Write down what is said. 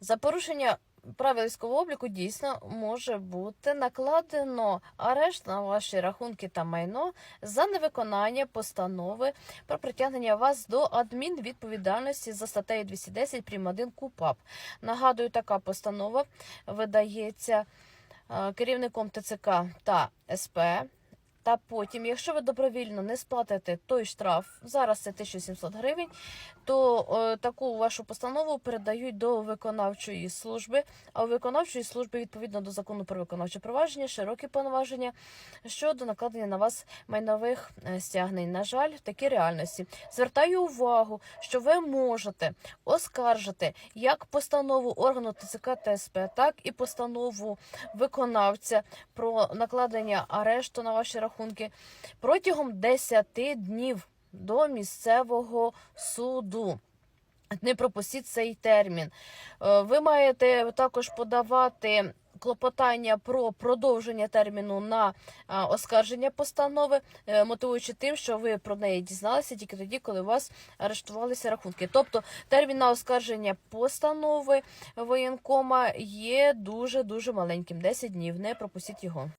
За порушення правил військового обліку дійсно може бути накладено арешт на ваші рахунки та майно за невиконання постанови про притягнення вас до адмінвідповідальності за статтею 210 прим. 1 КУПАП. Нагадую, така постанова видається е, керівником ТЦК та СП. Та потім, якщо ви добровільно не сплатите той штраф, зараз це 1700 гривень, то е, таку вашу постанову передають до виконавчої служби. А у виконавчої служби, відповідно до закону про виконавче провадження, широкі повноваження щодо накладення на вас майнових е, стягнень. На жаль, в такій реальності звертаю увагу, що ви можете оскаржити як постанову органу ТЦК та СП, так і постанову виконавця про накладення арешту на ваші рахунки протягом 10 днів до місцевого суду. Не пропустіть цей термін. Е, Ви маєте також подавати клопотання про продовження терміну на оскарження постанови, е, мотивуючи тим, що ви про неї дізналися тільки тоді, коли у вас арештувалися рахунки. Тобто термін на оскарження постанови воєнкома є дуже дуже маленьким 10 днів. Не пропустіть його.